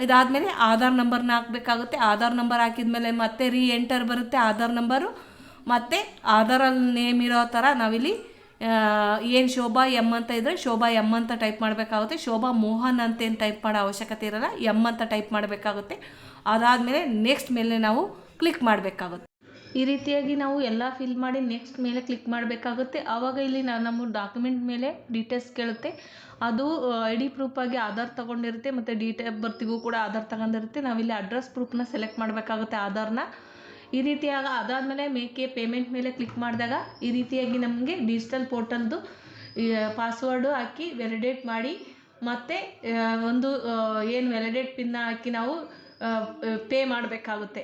ಇದಾದಮೇಲೆ ಆಧಾರ್ ನಂಬರ್ನ ಹಾಕಬೇಕಾಗುತ್ತೆ. ಆಧಾರ್ ನಂಬರ್ ಹಾಕಿದ್ಮೇಲೆ ಮತ್ತೆ ರೀ ಎಂಟರ್ ಬರುತ್ತೆ ಆಧಾರ್ ನಂಬರು. ಮತ್ತು ಆಧಾರಲ್ಲಿ ನೇಮ್ ಇರೋ ಥರ ನಾವಿಲ್ಲಿ ಏನು ಶೋಭಾ ಎಂ ಅಂತ ಇದ್ದರೆ ಶೋಭಾ ಎಂ ಅಂತ ಟೈಪ್ ಮಾಡಬೇಕಾಗುತ್ತೆ. ಶೋಭಾ ಮೋಹನ್ ಅಂತ ಏನು ಟೈಪ್ ಮಾಡೋ ಅವಶ್ಯಕತೆ ಇರಲ್ಲ, ಎಂ ಅಂತ ಟೈಪ್ ಮಾಡಬೇಕಾಗುತ್ತೆ. ಅದಾದಮೇಲೆ ನೆಕ್ಸ್ಟ್ ಮೇಲೆ ನಾವು ಕ್ಲಿಕ್ ಮಾಡಬೇಕಾಗುತ್ತೆ. ಈ ರೀತಿಯಾಗಿ ನಾವು ಎಲ್ಲ ಫಿಲ್ ಮಾಡಿ ನೆಕ್ಸ್ಟ್ ಮೇಲೆ ಕ್ಲಿಕ್ ಮಾಡಬೇಕಾಗುತ್ತೆ. ಆವಾಗ ಇಲ್ಲಿ ನಾವು ನಮ್ಮ ಡಾಕ್ಯುಮೆಂಟ್ ಮೇಲೆ ಡೀಟೇಲ್ಸ್ ಕೇಳುತ್ತೆ. ಅದು ಐ ಡಿ ಪ್ರೂಫಾಗಿ ಆಧಾರ್ ತಗೊಂಡಿರುತ್ತೆ ಮತ್ತು ಡೇಟ್ ಬರ್ತಿಗೂ ಕೂಡ ಆಧಾರ್ ತಗೊಂಡಿರುತ್ತೆ. ನಾವಿಲ್ಲಿ ಅಡ್ರೆಸ್ ಪ್ರೂಫ್ನ ಸೆಲೆಕ್ಟ್ ಮಾಡಬೇಕಾಗುತ್ತೆ ಆಧಾರ್ನ. ಈ ರೀತಿಯಾಗ ಅದಾದಮೇಲೆ ಮೇಕೆ ಪೇಮೆಂಟ್ ಮೇಲೆ ಕ್ಲಿಕ್ ಮಾಡಿದಾಗ ಈ ರೀತಿಯಾಗಿ ನಮಗೆ ಡಿಜಿಟಲ್ ಪೋರ್ಟಲ್ದು ಪಾಸ್ವರ್ಡು ಹಾಕಿ ವ್ಯಾಲಿಡೇಟ್ ಮಾಡಿ ಮತ್ತು ಒಂದು ಏನು ವ್ಯಾಲಿಡೇಟ್ ಪಿನ್ನ ಹಾಕಿ ನಾವು ಪೇ ಮಾಡಬೇಕಾಗುತ್ತೆ.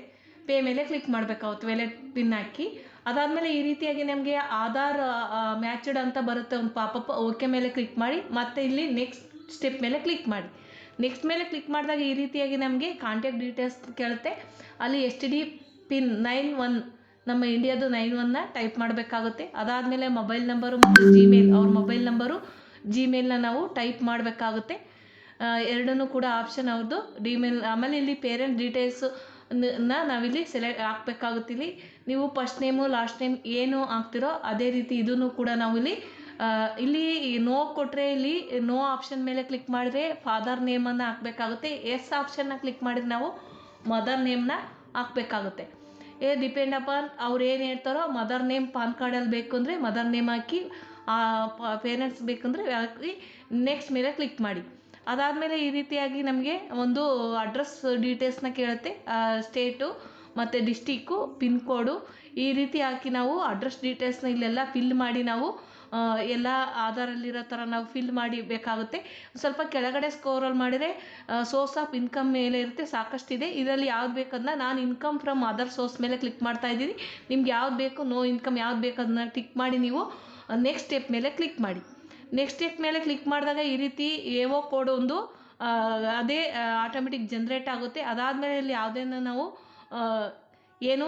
ಪೇ ಮೇಲೆ ಕ್ಲಿಕ್ ಮಾಡಬೇಕಾಗುತ್ತೆ ವ್ಯಾಲೆಟ್ ಪಿನ್ ಹಾಕಿ. ಅದಾದಮೇಲೆ ಈ ರೀತಿಯಾಗಿ ನಮಗೆ ಆಧಾರ್ ಮ್ಯಾಚ್ಡ್ ಅಂತ ಬರುತ್ತೆ ಒಂದು ಪಾಪಪ್ ಓಕೆ ಮೇಲೆ ಕ್ಲಿಕ್ ಮಾಡಿ, ಮತ್ತೆ ಇಲ್ಲಿ ನೆಕ್ಸ್ಟ್ ಸ್ಟೆಪ್ ಮೇಲೆ ಕ್ಲಿಕ್ ಮಾಡಿ. ನೆಕ್ಸ್ಟ್ ಮೇಲೆ ಕ್ಲಿಕ್ ಮಾಡಿದಾಗ ಈ ರೀತಿಯಾಗಿ ನಮಗೆ ಕಾಂಟ್ಯಾಕ್ಟ್ ಡೀಟೇಲ್ಸ್ ಕೇಳುತ್ತೆ. ಅಲ್ಲಿ T D pin nine one ನಮ್ಮ ಇಂಡಿಯಾದು ನೈನ್ ಒನ್ನ ಟೈಪ್ ಮಾಡಬೇಕಾಗುತ್ತೆ. ಅದಾದಮೇಲೆ ಮೊಬೈಲ್ ನಂಬರು ಮತ್ತು ಜಿಮೇಲ್ ಅವ್ರ ಮೊಬೈಲ್ ನಂಬರು ಜಿಮೇಲ್ನ ನಾವು ಟೈಪ್ ಮಾಡಬೇಕಾಗುತ್ತೆ. ಎರಡನ್ನೂ ಕೂಡ ಆಪ್ಷನ್ ಅವ್ರದ್ದು ಡಿಮೇಲ್ ಆಮೇಲೆ ಇಲ್ಲಿ ಪೇರೆಂಟ್ ಡೀಟೇಲ್ಸು ನ ನಾವಿಲ್ಲಿ ಸೆಲೆಕ್ಟ್ ಹಾಕ್ಬೇಕಾಗುತ್ತಿಲ್ಲಿ ನೀವು ಫಸ್ಟ್ ನೇಮು ಲಾಸ್ಟ್ ನೇಮ್ ಏನು ಹಾಕ್ತಿರೋ ಅದೇ ರೀತಿ ಇದನ್ನು ಕೂಡ ನಾವು ಇಲ್ಲಿ ಇಲ್ಲಿ ನೋ ಕೊಟ್ಟರೆ ಇಲ್ಲಿ ನೋ ಆಪ್ಷನ್ ಮೇಲೆ ಕ್ಲಿಕ್ ಮಾಡಿದ್ರೆ ಫಾದರ್ ನೇಮನ್ನು ಹಾಕಬೇಕಾಗುತ್ತೆ. ಎಸ್ ಆಪ್ಷನ್ನ ಕ್ಲಿಕ್ ಮಾಡಿದ್ರೆ ನಾವು ಮದರ್ ನೇಮ್ನ ಹಾಕಬೇಕಾಗುತ್ತೆ. ಏ ಡಿಪೆಂಡ್ ಅಪಾನ್ ಅವ್ರು ಏನು ಹೇಳ್ತಾರೋ ಮದರ್ ನೇಮ್ ಪಾನ್ ಕಾರ್ಡಲ್ಲಿ ಬೇಕು ಅಂದರೆ ಮದರ್ ನೇಮ್ ಹಾಕಿ ಪೇರೆಂಟ್ಸ್ ಬೇಕಂದರೆ ಹಾಕಿ ನೆಕ್ಸ್ಟ್ ಮೇಲೆ ಕ್ಲಿಕ್ ಮಾಡಿ. ಅದಾದಮೇಲೆ ಈ ರೀತಿಯಾಗಿ ನಮಗೆ ಒಂದು ಅಡ್ರೆಸ್ ಡೀಟೇಲ್ಸ್ನ ಕೇಳುತ್ತೆ. ಸ್ಟೇಟು ಮತ್ತು ಡಿಸ್ಟಿಕ್ಕು ಪಿನ್ ಕೋಡು ಈ ರೀತಿ ಹಾಕಿ ನಾವು ಅಡ್ರೆಸ್ ಡೀಟೇಲ್ಸ್ನ ಇಲ್ಲೆಲ್ಲ ಫಿಲ್ ಮಾಡಿ ನಾವು ಎಲ್ಲ ಆಧಾರಲ್ಲಿರೋ ಥರ ನಾವು ಫಿಲ್ ಮಾಡಿ ಬೇಕಾಗುತ್ತೆ. ಸ್ವಲ್ಪ ಕೆಳಗಡೆ ಸ್ಕೋರಲ್ಲಿ ಮಾಡಿದರೆ ಸೋರ್ಸ್ ಆಫ್ ಇನ್ಕಮ್ ಮೇಲೆ ಇರುತ್ತೆ, ಸಾಕಷ್ಟಿದೆ. ಇದರಲ್ಲಿ ಯಾವ್ದು ಬೇಕದನ್ನ ನಾನು ಇನ್ಕಮ್ ಫ್ರಮ್ ಅದರ್ ಸೋರ್ಸ್ ಮೇಲೆ ಕ್ಲಿಕ್ ಮಾಡ್ತಾ ಇದ್ದೀನಿ. ನಿಮ್ಗೆ ಯಾವ್ದು ಬೇಕು ನೋ ಇನ್ಕಮ್ ಯಾವ್ದು ಬೇಕು ಅದನ್ನ ಟಿಕ್ ಮಾಡಿ ನೀವು ನೆಕ್ಸ್ಟ್ ಸ್ಟೆಪ್ ಮೇಲೆ ಕ್ಲಿಕ್ ಮಾಡಿ. ನೆಕ್ಸ್ಟ್ ಸ್ಟೆಪ್ ಮೇಲೆ ಕ್ಲಿಕ್ ಮಾಡಿದಾಗ ಈ ರೀತಿ ಎವೋ ಕೋಡ್ ಒಂದು ಅದೇ ಆಟೋಮೆಟಿಕ್ ಜನ್ರೇಟ್ ಆಗುತ್ತೆ. ಅದಾದಮೇಲೆ ಇಲ್ಲಿ ಯಾವುದೇನೂ ನಾವು ಏನು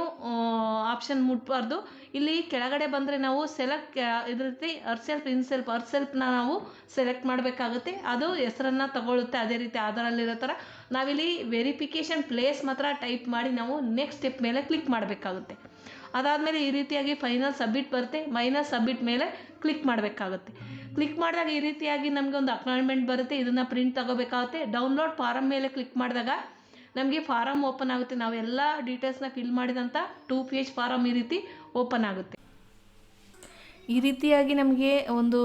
ಆಪ್ಷನ್ ಮುಟ್ಬಾರ್ದು. ಇಲ್ಲಿ ಕೆಳಗಡೆ ಬಂದರೆ ನಾವು ಸೆಲೆಕ್ಟ್ ಇದ್ರ ರೀತಿ ಅರ್ಸೆಲ್ಫ್ ಇನ್ಸೆಲ್ಫ್ ಅರ್ಸೆಲ್ಫ್ನ ನಾವು ಸೆಲೆಕ್ಟ್ ಮಾಡಬೇಕಾಗುತ್ತೆ. ಅದು ಹೆಸರನ್ನು ತಗೊಳ್ಳುತ್ತೆ. ಅದೇ ರೀತಿ ಆಧಾರಲ್ಲಿರೋ ಥರ ನಾವಿಲ್ಲಿ ವೆರಿಫಿಕೇಷನ್ ಪ್ಲೇಸ್ ಮಾತ್ರ ಟೈಪ್ ಮಾಡಿ ನಾವು ನೆಕ್ಸ್ಟ್ ಸ್ಟೆಪ್ ಮೇಲೆ ಕ್ಲಿಕ್ ಮಾಡಬೇಕಾಗುತ್ತೆ. ಅದಾದಮೇಲೆ ಈ ರೀತಿಯಾಗಿ ಫೈನಲ್ ಸಬ್ಮಿಟ್ ಬರುತ್ತೆ. ಮೈನಸ್ ಸಬ್ಮಿಟ್ ಮೇಲೆ ಕ್ಲಿಕ್ ಮಾಡಬೇಕಾಗುತ್ತೆ. ಕ್ಲಿಕ್ ಮಾಡಿದಾಗ ಈ ರೀತಿಯಾಗಿ ನಮಗೆ ಒಂದು ಅಪಾಯಿಂಟ್ಮೆಂಟ್ ಬರುತ್ತೆ, ಇದನ್ನು ಪ್ರಿಂಟ್ ತಗೋಬೇಕಾಗುತ್ತೆ. ಡೌನ್ಲೋಡ್ ಫಾರಮ್ ಮೇಲೆ ಕ್ಲಿಕ್ ಮಾಡಿದಾಗ ನಮಗೆ ಫಾರಮ್ ಓಪನ್ ಆಗುತ್ತೆ. ನಾವು ಎಲ್ಲ ಡೀಟೇಲ್ಸ್ನ ಫಿಲ್ ಮಾಡಿದಂಥ ಟೂ ಪೇಜ್ ಫಾರಮ್ ಈ ರೀತಿ ಓಪನ್ ಆಗುತ್ತೆ. ಈ ರೀತಿಯಾಗಿ ನಮಗೆ ಒಂದು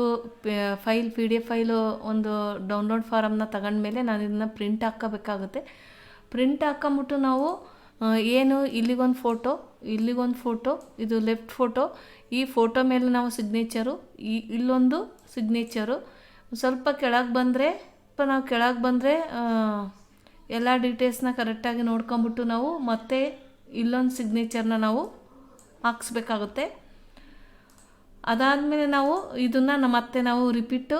file P D F file ಒಂದು ಡೌನ್ಲೋಡ್ ಫಾರಮ್ನ ತಗೊಂಡ್ಮೇಲೆ ನಾನು ಇದನ್ನು ಪ್ರಿಂಟ್ ಹಾಕ್ಕೋಬೇಕಾಗುತ್ತೆ. ಪ್ರಿಂಟ್ ಹಾಕೊಂಬಿಟ್ಟು ನಾವು ಏನು, ಇಲ್ಲಿಗೊಂದು ಫೋಟೋ ಇಲ್ಲಿಗೊಂದು ಫೋಟೋ ಇದು ಲೆಫ್ಟ್ ಫೋಟೋ ಈ ಫೋಟೋ ಮೇಲೆ ನಾವು ಸಿಗ್ನೇಚರು ಈ, ಇಲ್ಲೊಂದು ಸಿಗ್ನೇಚರು ಸ್ವಲ್ಪ ಕೆಳಗೆ ಬಂದರೆ, ಸ್ವಲ್ಪ ನಾವು ಕೆಳಗೆ ಬಂದರೆ ಎಲ್ಲ ಡೀಟೇಲ್ಸ್ನ ಕರೆಕ್ಟಾಗಿ ನೋಡ್ಕೊಂಬಿಟ್ಟು ನಾವು ಮತ್ತೆ ಇಲ್ಲೊಂದು ಸಿಗ್ನೇಚರ್ನ ನಾವು ಹಾಕ್ಸ್ಬೇಕಾಗುತ್ತೆ. ಅದಾದಮೇಲೆ ನಾವು ಇದನ್ನು ಮತ್ತೆ ನಾವು ರಿಪೀಟು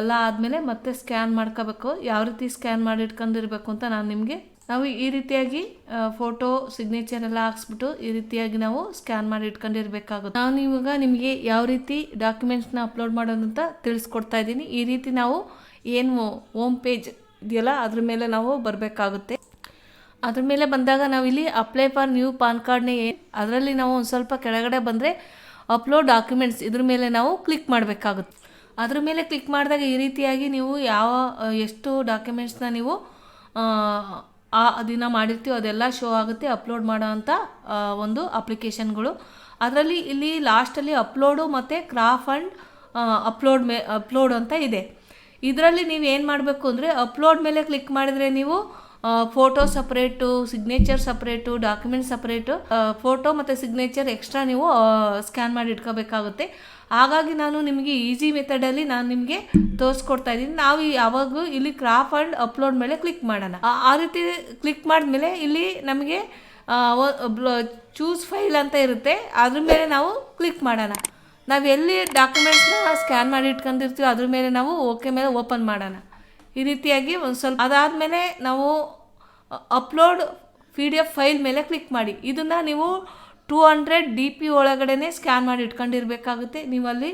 ಎಲ್ಲ ಆದಮೇಲೆ ಮತ್ತೆ ಸ್ಕ್ಯಾನ್ ಮಾಡ್ಕೋಬೇಕು. ಯಾವ ರೀತಿ ಸ್ಕ್ಯಾನ್ ಮಾಡಿ ಇಟ್ಕೊಂಡಿರ್ಬೇಕು ಅಂತ ನಾನು ನಿಮಗೆ ನಾವು ಈ ರೀತಿಯಾಗಿ ಫೋಟೋ ಸಿಗ್ನೇಚರ್ ಎಲ್ಲ ಹಾಕ್ಸ್ಬಿಟ್ಟು ಈ ರೀತಿಯಾಗಿ ನಾವು ಸ್ಕ್ಯಾನ್ ಮಾಡಿ ಇಟ್ಕೊಂಡಿರ್ಬೇಕಾಗುತ್ತೆ. ನಾನು ಇವಾಗ ನಿಮಗೆ ಯಾವ ರೀತಿ ಡಾಕ್ಯುಮೆಂಟ್ಸ್ನ ಅಪ್ಲೋಡ್ ಮಾಡೋದು ಅಂತ ತಿಳಿಸ್ಕೊಡ್ತಾ ಇದ್ದೀನಿ. ಈ ರೀತಿ ನಾವು ಏನು ಹೋಮ್ ಪೇಜ್ ಇದೆಯಲ್ಲ, ಅದ್ರ ಮೇಲೆ ನಾವು ಬರಬೇಕಾಗುತ್ತೆ. ಅದ್ರ ಮೇಲೆ ಬಂದಾಗ ನಾವಿಲ್ಲಿ ಅಪ್ಲೈ ಫಾರ್ ನ್ಯೂ ಪಾನ್ ಕಾರ್ಡ್ನೇ ಅದರಲ್ಲಿ ನಾವು ಒಂದು ಸ್ವಲ್ಪ ಕೆಳಗಡೆ ಬಂದರೆ ಅಪ್ಲೋಡ್ ಡಾಕ್ಯುಮೆಂಟ್ಸ್ ಇದ್ರ ಮೇಲೆ ನಾವು ಕ್ಲಿಕ್ ಮಾಡಬೇಕಾಗುತ್ತೆ. ಅದ್ರ ಮೇಲೆ ಕ್ಲಿಕ್ ಮಾಡಿದಾಗ ಈ ರೀತಿಯಾಗಿ ನೀವು ಯಾವ, ಎಷ್ಟು ಡಾಕ್ಯುಮೆಂಟ್ಸ್ನ ನೀವು ಆ, ದಿನ ಮಾಡಿರ್ತೀವಿ ಅದೆಲ್ಲ ಶೋ ಆಗುತ್ತೆ ಅಪ್ಲೋಡ್ ಮಾಡೋ ಆ, ಒಂದು ಅಪ್ಲಿಕೇಶನ್ಗಳು ಅದರಲ್ಲಿ ಇಲ್ಲಿ ಲಾಸ್ಟಲ್ಲಿ ಅಪ್ಲೋಡು ಮತ್ತು ಕ್ರಾಫ್ ಆ್ಯಂಡ್ ಅಪ್ಲೋಡ್ ಮೇ ಅಪ್ಲೋಡ್ ಅಂತ ಇದೆ. ಇದರಲ್ಲಿ ನೀವು ಏನು ಮಾಡಬೇಕು ಅಂದರೆ ಅಪ್ಲೋಡ್ ಮೇಲೆ ಕ್ಲಿಕ್ ಮಾಡಿದರೆ ನೀವು photo separate signature separate document separate photo ಮತ್ತು ಸಿಗ್ನೇಚರ್ ಎಕ್ಸ್ಟ್ರಾ ನೀವು ಸ್ಕ್ಯಾನ್ ಮಾಡಿ ಇಟ್ಕೋಬೇಕಾಗುತ್ತೆ. ಹಾಗಾಗಿ ನಾನು ನಿಮಗೆ ಈಸಿ ಮೆಥಡಲ್ಲಿ ನಾನು ನಿಮಗೆ ತೋರಿಸ್ಕೊಡ್ತಾ ಇದ್ದೀನಿ. ನಾವು ಯಾವಾಗ ಇಲ್ಲಿ ಕ್ರಾಫ್ ಆ್ಯಂಡ್ ಅಪ್ಲೋಡ್ ಮೇಲೆ ಕ್ಲಿಕ್ ಮಾಡೋಣ. ಆ ರೀತಿ ಕ್ಲಿಕ್ ಮಾಡಿದ್ಮೇಲೆ ಇಲ್ಲಿ ನಮಗೆ ಚೂಸ್ ಫೈಲ್ ಅಂತ ಇರುತ್ತೆ. ಅದ್ರ ಮೇಲೆ ನಾವು ಕ್ಲಿಕ್ ಮಾಡೋಣ. ನಾವು ಎಲ್ಲಿ ಡಾಕ್ಯುಮೆಂಟ್ಸ್ನ ಸ್ಕ್ಯಾನ್ ಮಾಡಿ ಇಟ್ಕೊಂಡಿರ್ತೀವಿ ಅದ್ರ ಮೇಲೆ ನಾವು ಓಕೆ ಮೇಲೆ ಓಪನ್ ಮಾಡೋಣ. ಈ ರೀತಿಯಾಗಿ ಒಂದು ಸ್ವಲ್ಪ ಅದಾದಮೇಲೆ ನಾವು upload P D F file ಮೇಲೆ ಕ್ಲಿಕ್ ಮಾಡಿ. ಇದನ್ನು ನೀವು ಟೂ ಹಂಡ್ರೆಡ್ ಡಿ ಪಿ ಒಳಗಡೆ ಸ್ಕ್ಯಾನ್ ಮಾಡಿ ಇಟ್ಕೊಂಡಿರ್ಬೇಕಾಗುತ್ತೆ. ನೀವು ಅಲ್ಲಿ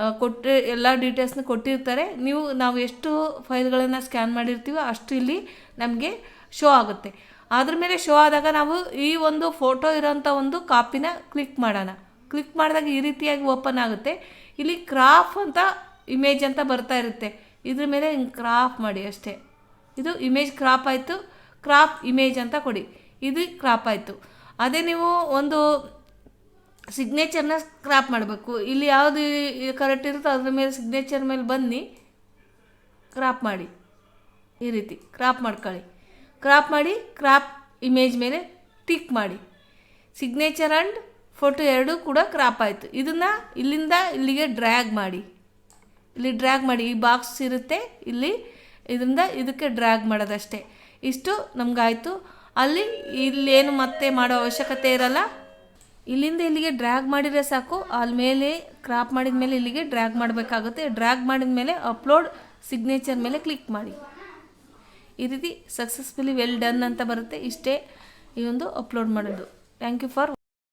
ಆ, ಕೊಟ್ಟು ಎಲ್ಲ ಡೀಟೇಲ್ಸ್ನ ಕೊಟ್ಟಿರ್ತಾರೆ. ನೀವು ನಾವು ಎಷ್ಟು ಫೈಲ್ಗಳನ್ನು ಸ್ಕ್ಯಾನ್ ಮಾಡಿರ್ತೀವೋ ಅಷ್ಟು ಇಲ್ಲಿ ನಮಗೆ ಶೋ ಆಗುತ್ತೆ. ಅದ್ರ ಮೇಲೆ ಶೋ ಆದಾಗ ನಾವು ಈ ಒಂದು ಫೋಟೋ ಇರೋಂಥ ಒಂದು ಕಾಪಿನ ಕ್ಲಿಕ್ ಮಾಡೋಣ. ಕ್ಲಿಕ್ ಮಾಡಿದಾಗ ಈ ರೀತಿಯಾಗಿ ಓಪನ್ ಆಗುತ್ತೆ. ಇಲ್ಲಿ ಕ್ರಾಫ್ ಅಂತ ಇಮೇಜ್ ಅಂತ ಬರ್ತಾ ಇರುತ್ತೆ. ಇದ್ರ ಮೇಲೆ ಹಿಂಗೆ ಕ್ರಾಫ್ ಮಾಡಿ ಅಷ್ಟೇ. ಇದು ಇಮೇಜ್ ಕ್ರಾಪ್ ಆಯಿತು. ಕ್ರಾಪ್ ಇಮೇಜ್ ಅಂತ ಕೊಡಿ. ಇದು ಕ್ರಾಪ್ ಆಯಿತು. ಅದೇ ನೀವು ಒಂದು ಸಿಗ್ನೇಚರ್ನ ಕ್ರಾಪ್ ಮಾಡಬೇಕು. ಇಲ್ಲಿ ಯಾವುದು ಕರೆಕ್ಟ್ ಇರುತ್ತೋ ಅದ್ರ ಮೇಲೆ ಸಿಗ್ನೇಚರ್ ಮೇಲೆ ಬನ್ನಿ. ಕ್ರಾಪ್ ಮಾಡಿ. ಈ ರೀತಿ ಕ್ರಾಪ್ ಮಾಡ್ಕೊಳ್ಳಿ. ಕ್ರಾಪ್ ಮಾಡಿ ಕ್ರಾಪ್ ಇಮೇಜ್ ಮೇಲೆ ಟಿಕ್ ಮಾಡಿ. ಸಿಗ್ನೇಚರ್ ಆ್ಯಂಡ್ ಫೋಟೋ ಎರಡೂ ಕೂಡ ಕ್ರಾಪ್ ಆಯಿತು. ಇದನ್ನು ಇಲ್ಲಿಂದ ಇಲ್ಲಿಗೆ ಡ್ರ್ಯಾಗ್ ಮಾಡಿ. ಇಲ್ಲಿ ಡ್ರ್ಯಾಗ್ ಮಾಡಿ. ಈ ಬಾಕ್ಸ್ ಇರುತ್ತೆ. ಇಲ್ಲಿ ಇದರಿಂದ ಇದಕ್ಕೆ ಡ್ರ್ಯಾಗ್ ಮಾಡೋದಷ್ಟೇ. ಇಷ್ಟು ನಮಗಾಯಿತು. ಅಲ್ಲಿ ಇಲ್ಲೇನು ಮತ್ತೆ ಮಾಡೋ ಅವಶ್ಯಕತೆ ಇರಲ್ಲ. ಇಲ್ಲಿಂದ ಇಲ್ಲಿಗೆ ಡ್ರ್ಯಾಗ್ ಮಾಡಿದರೆ ಸಾಕು. ಅಲ್ಲಿ ಮೇಲೆ ಕ್ರಾಪ್ ಮಾಡಿದ ಮೇಲೆ ಇಲ್ಲಿಗೆ ಡ್ರ್ಯಾಗ್ ಮಾಡಬೇಕಾಗುತ್ತೆ. ಡ್ರ್ಯಾಗ್ ಮಾಡಿದ ಮೇಲೆ ಅಪ್ಲೋಡ್ ಸಿಗ್ನೇಚರ್ ಮೇಲೆ ಕ್ಲಿಕ್ ಮಾಡಿ. ಈ ರೀತಿ ಸಕ್ಸಸ್ಫುಲಿ ವೆಲ್ ಡನ್ ಅಂತ ಬರುತ್ತೆ. ಇಷ್ಟೇ ಈ ಒಂದು ಅಪ್ಲೋಡ್ ಮಾಡೋದು. Thank you for